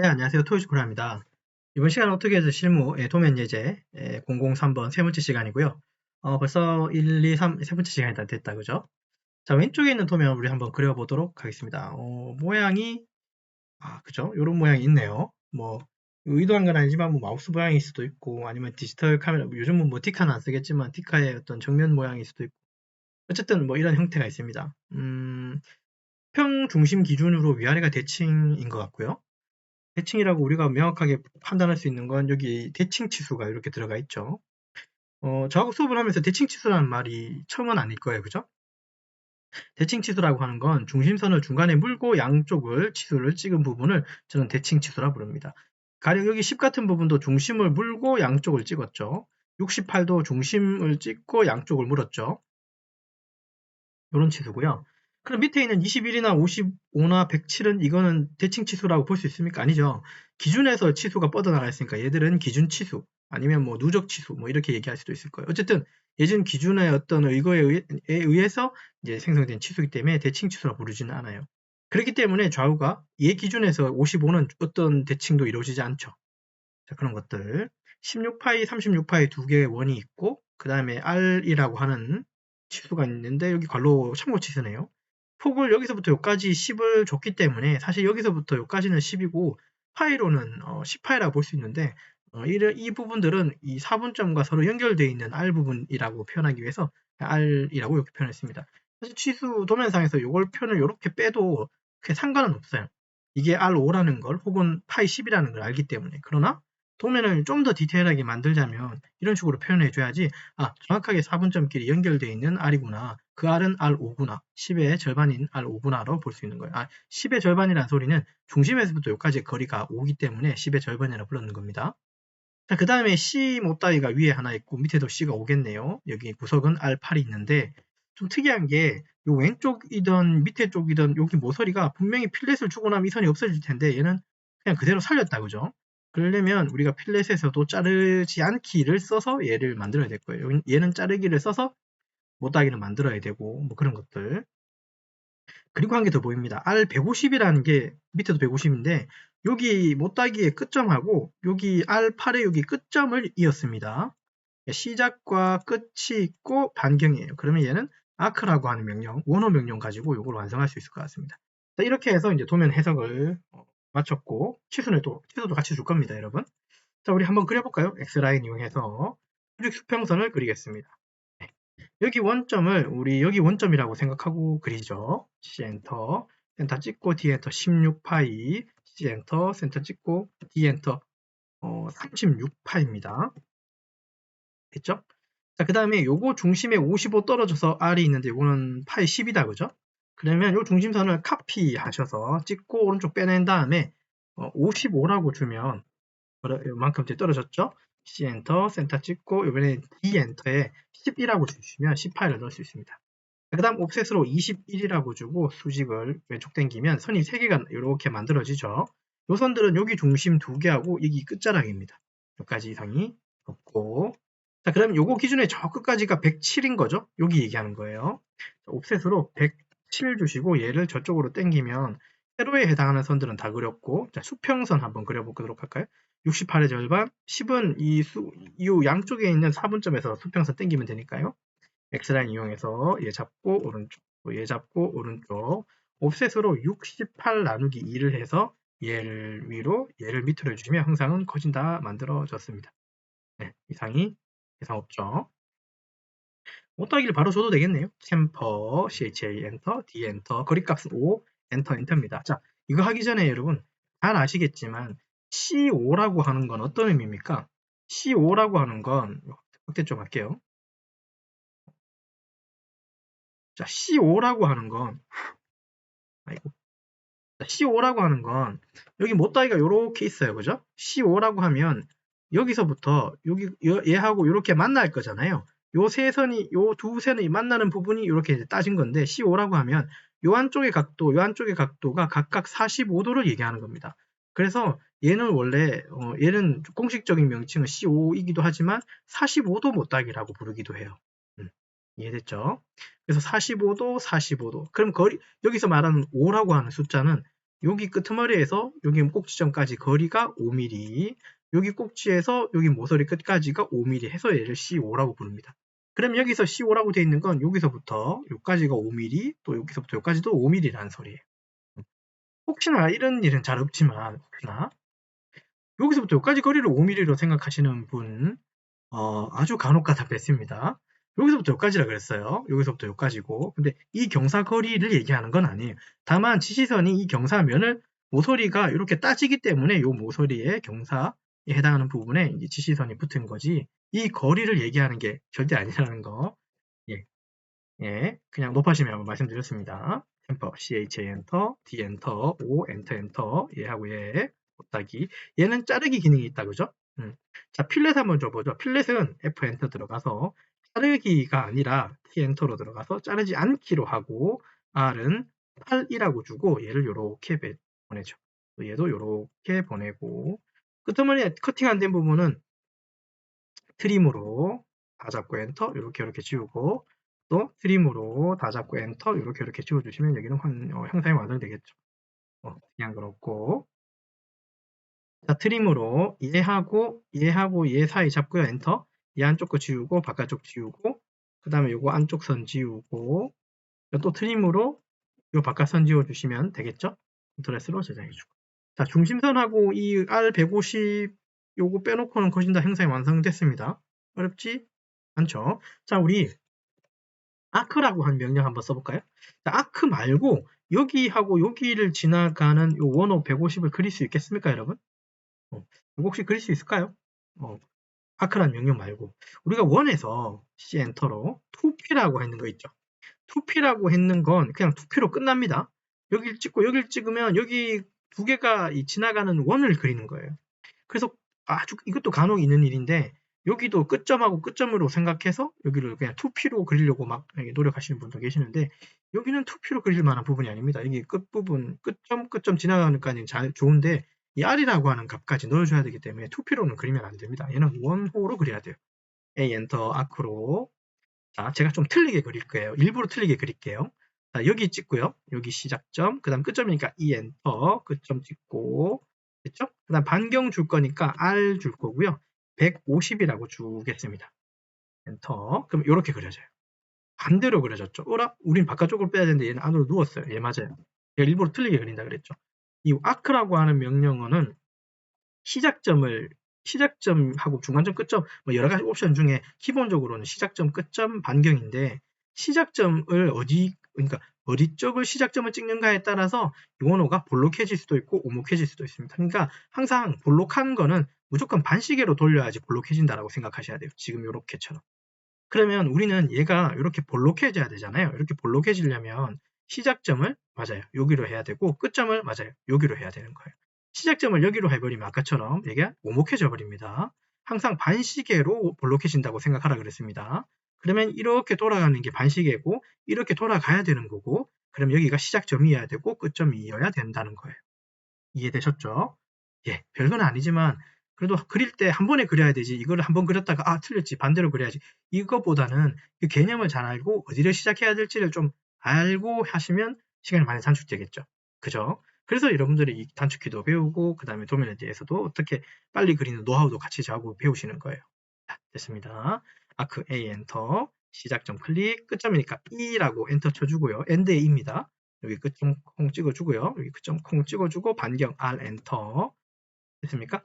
네, 안녕하세요. 토요즈코라입니다. 이번 시간은 어떻게 해서 실무 예, 도면 예제 예, 003번 세 번째 시간이고요. 어, 벌써 1, 2, 3, 세 번째 시간이 다 됐다, 그죠? 자, 왼쪽에 있는 도면 우리 한번 그려보도록 하겠습니다. 어, 모양이, 아, 그죠? 이런 모양이 있네요. 뭐, 의도한 건 아니지만, 뭐, 마우스 모양일 수도 있고, 아니면 디지털 카메라, 뭐 요즘은 뭐, 디카는 안 쓰겠지만, 디카의 어떤 정면 모양일 수도 있고, 어쨌든 뭐, 이런 형태가 있습니다. 음, 평 중심 기준으로 위아래가 대칭인 것 같고요. 대칭이라고 우리가 명확하게 판단할 수 있는 건 여기 대칭 치수가 이렇게 들어가 있죠. 어, 저하고 수업을 하면서 대칭 치수라는 말이 처음은 아닐 거예요. 그죠? 대칭 치수라고 하는 건 중심선을 중간에 물고 양쪽을 치수를 찍은 부분을 저는 대칭 치수라 부릅니다. 가령 여기 10 같은 부분도 중심을 물고 양쪽을 찍었죠. 68도 중심을 찍고 양쪽을 물었죠. 이런 치수고요. 그럼 밑에 있는 21이나 55나 107은 이거는 대칭 치수라고 볼 수 있습니까? 아니죠. 기준에서 치수가 뻗어나가 있으니까 얘들은 기준 치수 아니면 뭐 누적 치수 뭐 이렇게 얘기할 수도 있을 거예요. 어쨌든 예전 기준의 어떤 의거에 의해 서 이제 생성된 치수이기 때문에 대칭 치수라 부르지는 않아요. 그렇기 때문에 좌우가 얘 기준에서 55는 어떤 대칭도 이루어지지 않죠. 자, 그런 것들. 16파이, 36파이 두 개의 원이 있고, 그 다음에 R이라고 하는 치수가 있는데, 여기 괄로 참고 치수네요. 폭을 여기서부터 여기까지 10을 줬기 때문에 사실 여기서부터 여기까지는 10이고 파이로는 어, 10파이라고 볼 수 있는데 어, 이, 이, 부분들은 이 4분점과 서로 연결되어 있는 R 부분이라고 표현하기 위해서 R이라고 이렇게 표현했습니다. 사실 치수 도면상에서 이걸 표현을 이렇게 빼도 크게 상관은 없어요. 이게 R5라는 걸 혹은 파이 10이라는 걸 알기 때문에 그러나 도면을 좀 더 디테일하게 만들자면 이런 식으로 표현해 줘야지 아 정확하게 4분점끼리 연결되어 있는 R이구나. 그 R은 R5구나. 10의 절반인 R5구나로 볼 수 있는 거예요. 아 10의 절반이라는 소리는 중심에서부터 여기까지 거리가 5기 때문에 10의 절반이라 불렀는 겁니다. 자, 그 다음에 C 못다이가 위에 하나 있고 밑에도 C가 오겠네요. 여기 구석은 R8이 있는데 좀 특이한 게 요 왼쪽이든 밑에 쪽이든 여기 모서리가 분명히 필렛을 주고 나면 이 선이 없어질 텐데 얘는 그냥 그대로 살렸다 그죠 그러려면 우리가 필렛에서도 자르지 않기를 써서 얘를 만들어야 될 거예요. 얘는 자르기를 써서 못하기를 만들어야 되고 뭐 그런 것들. 그리고 한 개 더 보입니다. R150이라는 게 밑에도 150인데 여기 못따기의 끝점하고 여기 R8의 여기 끝점을 이었습니다. 시작과 끝이 있고 반경이에요. 그러면 얘는 아크라고 하는 명령, 원어 명령 가지고 이걸 완성할 수 있을 것 같습니다. 자, 이렇게 해서 이제 도면 해석을 어, 맞췄고 치수는 또 치수도 같이 줄 겁니다, 여러분. 자, 우리 한번 그려볼까요? X라인 이용해서 수직 수평선을 그리겠습니다. 네. 여기 원점을 우리 여기 원점이라고 생각하고 그리죠. C 엔터, 센터 찍고 D 엔터 16파이, C 엔터, 센터 찍고 D 엔터 어, 36파입니다. 됐죠? 자, 그 다음에 요거 중심에 55 떨어져서 R이 있는데 요거는 파이 10이다, 그죠? 그러면 이 중심선을 카피 하셔서 찍고 오른쪽 빼낸 다음에 55라고 어, 주면 이만큼 떨어졌죠? C 엔터, 센터 찍고 이번에 D 엔터에 10이라고 주시면 18을 넣을 수 있습니다. 그 다음 옵셋으로 21이라고 주고 수직을 왼쪽 당기면 선이 3개가 이렇게 만들어지죠. 요 선들은 여기 중심 2개하고 여기 끝자락입니다. 여기까지 이상이 없고 자 그럼 요거 기준에 저 끝까지가 107인 거죠. 여기 얘기하는 거예요. 옵셋으로 100 7 주시고 얘를 저쪽으로 당기면 세로에 해당하는 선들은 다 그렸고 자, 수평선 한번 그려보도록 할까요? 68의 절반, 10은 이, 수, 이 양쪽에 있는 4분점에서 수평선 당기면 되니까요. X라인 이용해서 얘 잡고 오른쪽, 얘 잡고 오른쪽 옵셋으로 68 나누기 2를 해서 얘를 위로, 얘를 밑으로 해주시면 항상은 커진다 만들어졌습니다. 네, 이상이 이상 없죠. 못하기를 바로 줘도 되겠네요. 챔퍼, CHA 엔터, D 엔터, 거리값은 5, 엔터 엔터입니다. 자, 이거 하기 전에 여러분 잘 아시겠지만 C5라고 하는 건 어떤 의미입니까? C5라고 하는 건 확대 좀 할게요. 자, C5라고 하는 건 아이고. 자, C5라고 하는 건 여기 못다이가 이렇게 있어요. 그죠? C5라고 하면 여기서부터 여기 얘하고 이렇게 만날 거잖아요. 요 세 선이 요 두 선이 만나는 부분이 이렇게 따진 건데 C5라고 하면 요 한쪽의 각도, 요 한쪽의 각도가 각각 45도를 얘기하는 겁니다. 그래서 얘는 원래 어, 얘는 공식적인 명칭은 C5이기도 하지만 45도 못따기라고 부르기도 해요. 음, 이해됐죠? 그래서 45도, 45도. 그럼 거리 여기서 말하는 5라고 하는 숫자는 여기 끄트머리에서 여기 꼭지점까지 거리가 5mm, 여기 꼭지에서 여기 모서리 끝까지가 5mm 해서 얘를 C5라고 부릅니다. 그럼 여기서 C5라고 되어 있는 건 여기서부터 여기까지가 5mm, 또 여기서부터 여기까지도 5mm라는 소리예요. 혹시나 이런 일은 잘 없지만 혹시나 여기서부터 여기까지 거리를 5mm로 생각하시는 분 어, 아주 간혹가다 뵀습니다. 여기서부터 여기까지라 그랬어요. 여기서부터 여기까지고. 근데 이 경사 거리를 얘기하는 건 아니에요. 다만 지시선이 이 경사면을 모서리가 이렇게 따지기 때문에 이 모서리의 경사에 해당하는 부분에 이제 지시선이 붙은 거지 이 거리를 얘기하는 게 절대 아니라는 거. 예. 예. 그냥 높아지면 한번 말씀드렸습니다. 템퍼, CH 엔터, D 엔터, O 엔터 엔터, 예 하고 예, 곱하기. 얘는 자르기 기능이 있다, 그죠? 음. 자, 필렛 한번 줘보죠. 필렛은 F 엔터 들어가서 자르기가 아니라 T 엔터로 들어가서 자르지 않기로 하고 R은 8이라고 주고 얘를 이렇게 보내죠. 얘도 이렇게 보내고 끄트머리에 커팅 안 된 부분은 트림으로 다 잡고 엔터 이렇게 이렇게 지우고 또 트림으로 다 잡고 엔터 이렇게 이렇게 지워주시면 여기는 환, 어, 형상이 완성되겠죠. 어, 그냥 그렇고 자 트림으로 얘하고 얘하고 얘 사이 잡고요 엔터 이 안쪽 거 지우고 바깥쪽 지우고 그 다음에 요거 안쪽 선 지우고 또 트림으로 요 바깥 선 지워주시면 되겠죠? 드레스로 저장해주고 자 중심선하고 이 R150 요거 빼놓고는 거진 다 형상이 완성됐습니다. 어렵지 않죠? 자 우리 아크라고 하는 명령 한번 써볼까요? 자, 아크 말고 여기하고 여기를 지나가는 요 원호 150을 그릴 수 있겠습니까 여러분? 어, 혹시 그릴 수 있을까요? 어, 아크라는 명령 말고 우리가 원에서 C 엔터로 2P라고 했는 거 있죠. 2P라고 했는 건 그냥 2P로 끝납니다. 여기를 찍고 여기를 찍으면 여기 두 개가 지나가는 원을 그리는 거예요. 그래서 아주 이것도 간혹 있는 일인데 여기도 끝점하고 끝점으로 생각해서 여기를 그냥 2P로 그리려고 막 노력하시는 분도 계시는데 여기는 2P로 그릴 만한 부분이 아닙니다. 이게 끝부분 끝점 끝점 지나가는 까지는 잘 좋은데 이 R이라고 하는 값까지 넣어줘야 되기 때문에 2P로는 그리면 안 됩니다. 얘는 원호로 그려야 돼요. A 엔터 아크로 자 제가 좀 틀리게 그릴 거예요. 일부러 틀리게 그릴게요. 자 여기 찍고요. 여기 시작점 그 다음 끝점이니까 E 엔터 끝점 찍고 됐죠? 그 다음 반경 줄 거니까 R 줄 거고요. 150이라고 주겠습니다. 엔터. 그럼 이렇게 그려져요. 반대로 그려졌죠. 어라? 우린 바깥쪽으로 빼야 되는데 얘는 안으로 누웠어요. 예, 맞아요. 얘가 일부러 틀리게 그린다 그랬죠. 이 아크라고 하는 명령어는 시작점을 시작점하고 중간점, 끝점 뭐 여러 가지 옵션 중에 기본적으로는 시작점, 끝점, 반경인데 시작점을 어디 그러니까 어디 쪽을 시작점을 찍는가에 따라서 원호가 볼록해질 수도 있고 오목해질 수도 있습니다. 그러니까 항상 볼록한 거는 무조건 반시계로 돌려야지 볼록해진다라고 생각하셔야 돼요. 지금 이렇게처럼. 그러면 우리는 얘가 이렇게 볼록해져야 되잖아요. 이렇게 볼록해지려면 시작점을 맞아요. 여기로 해야 되고 끝점을 맞아요. 여기로 해야 되는 거예요. 시작점을 여기로 해버리면 아까처럼 얘가 오목해져 버립니다. 항상 반시계로 볼록해진다고 생각하라 그랬습니다. 그러면 이렇게 돌아가는 게 반시계고 이렇게 돌아가야 되는 거고 그럼 여기가 시작점이어야 되고 끝점이어야 된다는 거예요. 이해되셨죠? 예, 별건 아니지만 그래도 그릴 때 한 번에 그려야 되지 이걸 한 번 그렸다가 아 틀렸지 반대로 그려야지 이거보다는 그 개념을 잘 알고 어디를 시작해야 될지를 좀 알고 하시면 시간이 많이 단축되겠죠. 그죠? 그래서 여러분들이 이 단축키도 배우고 그 다음에 도면에 대해서도 어떻게 빨리 그리는 노하우도 같이 자고 배우시는 거예요. 자, 됐습니다. 아크 A 엔터 시작점 클릭 끝점이니까 E라고 엔터 쳐주고요. 엔드 E입니다. 여기 끝점 콩 찍어주고요. 여기 끝점 콩 찍어주고 반경 R 엔터 됐습니까?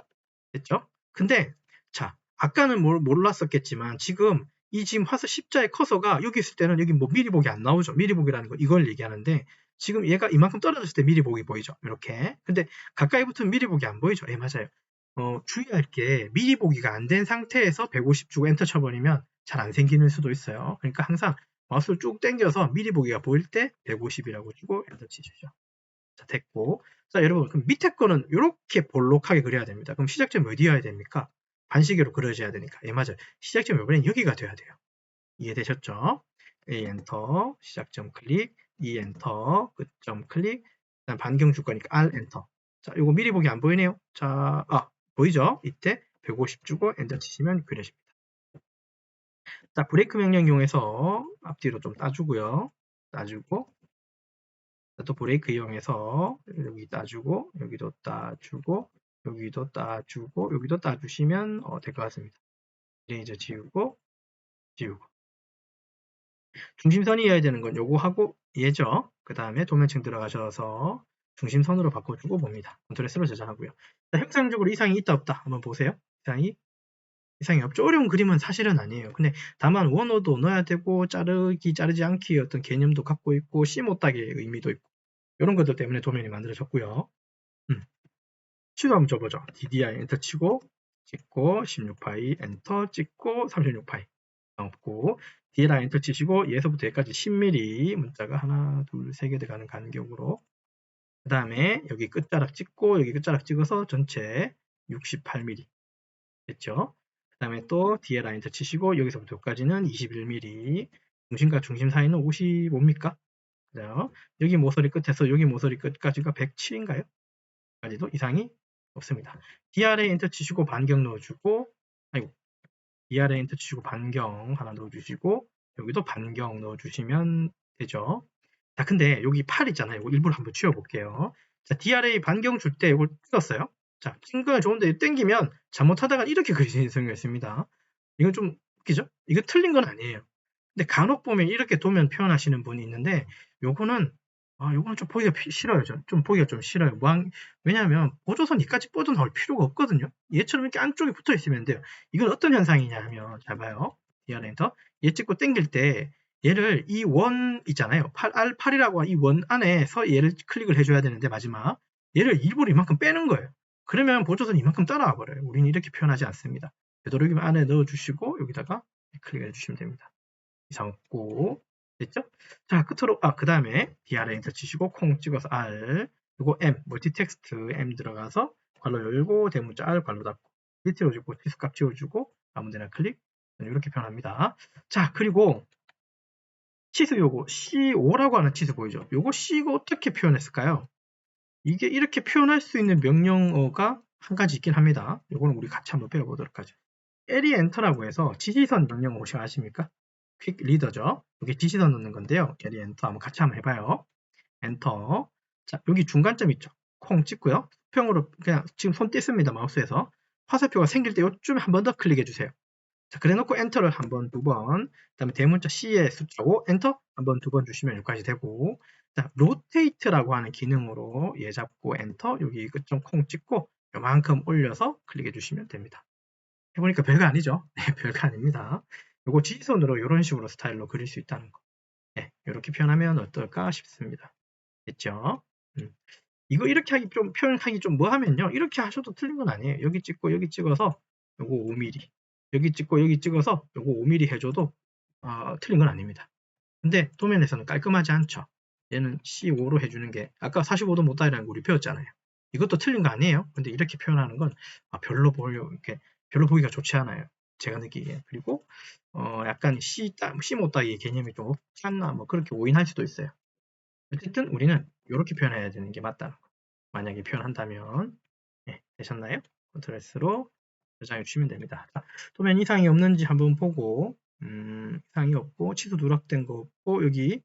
됐죠? 근데 자 아까는 몰랐었겠지만 지금 이 지금 화서 십자의 커서가 여기 있을 때는 여기 뭐 미리 보기 안 나오죠. 미리 보기라는 거 이걸 얘기하는데 지금 얘가 이만큼 떨어졌을 때 미리 보기 보이죠. 이렇게. 근데 가까이 붙으면 미리 보기 안 보이죠. 예, 맞아요. 어, 주의할 게 미리 보기가 안 된 상태에서 150 주고 엔터 쳐버리면 잘 안 생기는 수도 있어요. 그러니까 항상 마우스를 쭉 당겨서 미리 보기가 보일 때 150이라고 주고 엔터 치시죠. 자, 됐고. 자, 여러분, 그럼 밑에 거는 이렇게 볼록하게 그려야 됩니다. 그럼 시작점이 어디여야 됩니까? 반시계로 그려져야 되니까. 예, 맞아요. 시작점이 이번엔 여기가 돼야 돼요. 이해되셨죠? A 엔터, 시작점 클릭, E 엔터, 끝점 클릭, 반경 줄 거니까 R 엔터. 자, 이거 미리 보기 안 보이네요. 자, 아, 보이죠? 이때 150 주고 엔터 치시면 그려집니다. 자, 브레이크 명령 이용해서 앞뒤로 좀 따주고요. 따주고 또 브레이크 이용해서 여기 따주고 여기도 따주고 여기도 따주고 여기도 따주시면 어, 될 것 같습니다. 이레이저 지우고 지우고 중심선이어야 되는 건 요거 하고 얘죠. 그 다음에 도면층 들어가셔서 중심선으로 바꿔주고 봅니다. 컨트롤 S로 저장하고요. 자, 형상적으로 이상이 있다 없다 한번 보세요. 이상이 이상이 없죠. 어려운 그림은 사실은 아니에요. 근데 다만 원어도 넣어야 되고 자르기 자르지 않기 어떤 개념도 갖고 있고 씨 못하기의 의미도 있고 이런 것들 때문에 도면이 만들어졌고요. 음. 치도 한번 줘보죠. DDI 엔터 치고 찍고 16파이 엔터 찍고 36파이 없고 DLI 엔터 치시고 얘서부터 여기까지 10mm 문자가 하나 둘 세 개 들어가는 간격으로 그 다음에 여기 끝자락 찍고 여기 끝자락 찍어서 전체 68mm 됐죠? 그 다음에 또 DLI 엔터 치시고 여기서부터 여기까지는 21mm 중심과 중심 사이는 55입니까? 그죠? 여기 모서리 끝에서 여기 모서리 끝까지가 107인가요? 까지도 이상이 없습니다. DRA 엔터 치시고 반경 넣어주고 아이고 DRA 엔터 치시고 반경 하나 넣어주시고 여기도 반경 넣어주시면 되죠. 자 근데 여기 8 있잖아요. 이거 일부러 한번 치워볼게요. 자 DRA 반경 줄 때 이걸 찍었어요. 자 친구가 좋은데 땡기면 잘못하다가 이렇게 그리시는 경우가 있습니다. 이건 좀 웃기죠? 이거 틀린 건 아니에요. 근데 간혹 보면 이렇게 도면 표현하시는 분이 있는데 요거는 아, 요거는 좀 보기가 싫어요. 좀, 좀 보기가 좀 싫어요. 왕, 왜냐하면 보조선 이까지 뻗어 나올 필요가 없거든요. 얘처럼 이렇게 안쪽에 붙어 있으면 돼요. 이건 어떤 현상이냐 하면. DR 엔터. 얘 찍고 당길 때 얘를 이 원 있잖아요. 8, R8이라고 하는 이원 안에서 얘를 클릭을 해줘야 되는데 마지막 얘를 일부러 이만큼 빼는 거예요. 그러면 보조선 이만큼 따라와 버려요. 우리는 이렇게 표현하지 않습니다. 되도록이면 안에 넣어주시고 여기다가 클릭해 주시면 됩니다. 이상 없고 됐죠? 자, 끝으로, 아, 그 다음에 DR 엔터 치시고 콩 찍어서 R, 그리고 M, 멀티텍스트 M 들어가서 괄호 열고 대문자 R 괄호 닫고 밑으로 주고 치수값 지워주고 아무데나 클릭 이렇게 표현합니다. 자, 그리고 치수 요거 C5라고 하는 치수 보이죠? 요거 C가 어떻게 표현했을까요? 이게 이렇게 표현할 수 있는 명령어가 한 가지 있긴 합니다. 요거는 우리 같이 한번 배워보도록 하죠. 에리 엔터라고 해서 지시선 명령어 혹시 아십니까? 퀵 리더죠. 여기 지시선 넣는 건데요. 게리 엔터 한번 같이 한번 해봐요. 엔터. 자, 여기 중간점 있죠. 콩 찍고요. 수평으로 그냥 지금 손 뗐습니다. 마우스에서. 화살표가 생길 때 요쯤에 한 번 더 클릭해 주세요. 자, 그래 놓고 엔터를 한 번, 두 번, 그 다음에 대문자 C의 숫자고 엔터 한 번, 두 번 주시면 여기까지 되고 자, 로테이트라고 하는 기능으로 얘 잡고 엔터 여기 끝점 콩 찍고 요만큼 올려서 클릭해 주시면 됩니다. 해보니까 별거 아니죠? 네, 별거 아닙니다. 요거 지지선으로 이런 식으로 스타일로 그릴 수 있다는 거. 네, 이렇게 표현하면 어떨까 싶습니다. 됐죠? 음. 이거 이렇게 하기 좀 표현하기 좀 뭐 하면요. 이렇게 하셔도 틀린 건 아니에요. 여기 찍고 여기 찍어서 요거 5mm. 여기 찍고 여기 찍어서 요거 5mm 해줘도 어, 틀린 건 아닙니다. 근데 도면에서는 깔끔하지 않죠. 얘는 C5로 해주는 게 아까 45도 못다이라는 거 우리 배웠잖아요. 이것도 틀린 거 아니에요. 근데 이렇게 표현하는 건 아, 별로 보려 이렇게 별로 보기가 좋지 않아요. 제가 느끼기에. 그리고 어, 약간 C, 따, C 못따기의 개념이 좀 없지 않나 뭐 그렇게 오인할 수도 있어요. 어쨌든 우리는 이렇게 표현해야 되는 게 맞다는 거. 만약에 표현한다면 네, 되셨나요? 컨트롤 S로 저장해 주시면 됩니다. 자, 도면 이상이 없는지 한번 보고 음, 이상이 없고 치수 누락된 거 없고 여기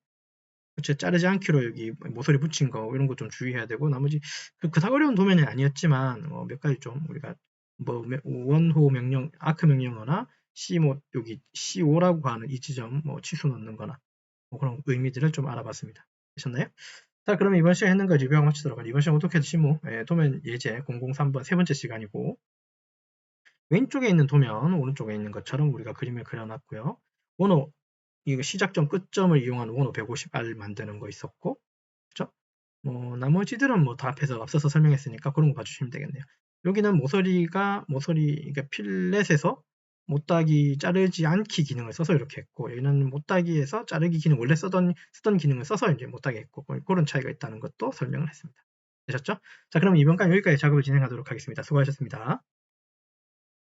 그쵸 자르지 않기로 여기 모서리 붙인 거 이런 거 좀 주의해야 되고 나머지 그, 그닥 어려운 도면이 아니었지만 어, 몇 가지 좀 우리가 뭐 원호 명령 아크 명령어나 C5 여기 C5라고 하는 이 지점 뭐 취소 넣는 거나 뭐 그런 의미들을 좀 알아봤습니다. 되셨나요? 자 그러면 이번 시간 했는 거 리뷰하고 마치도록 하죠. 이번 시간 어떻게 시무 예, 도면 예제 003번 세 번째 시간이고 왼쪽에 있는 도면 오른쪽에 있는 것처럼 우리가 그림을 그려놨고요. 원호 이거 시작점 끝점을 이용한 원호 150R 만드는 거 있었고 그렇죠? 뭐 나머지들은 뭐 다 앞에서 앞서서 설명했으니까 그런 거 봐주시면 되겠네요. 여기는 모서리가 모서리 그러니까 필렛에서 못따기 자르지 않기 기능을 써서 이렇게 했고 여기는 못따기에서 자르기 기능 원래 쓰던 쓰던 기능을 써서 이제 못따기 했고 뭐 그런 차이가 있다는 것도 설명을 했습니다. 되셨죠? 자 그럼 이번 간 여기까지 작업을 진행하도록 하겠습니다. 수고하셨습니다.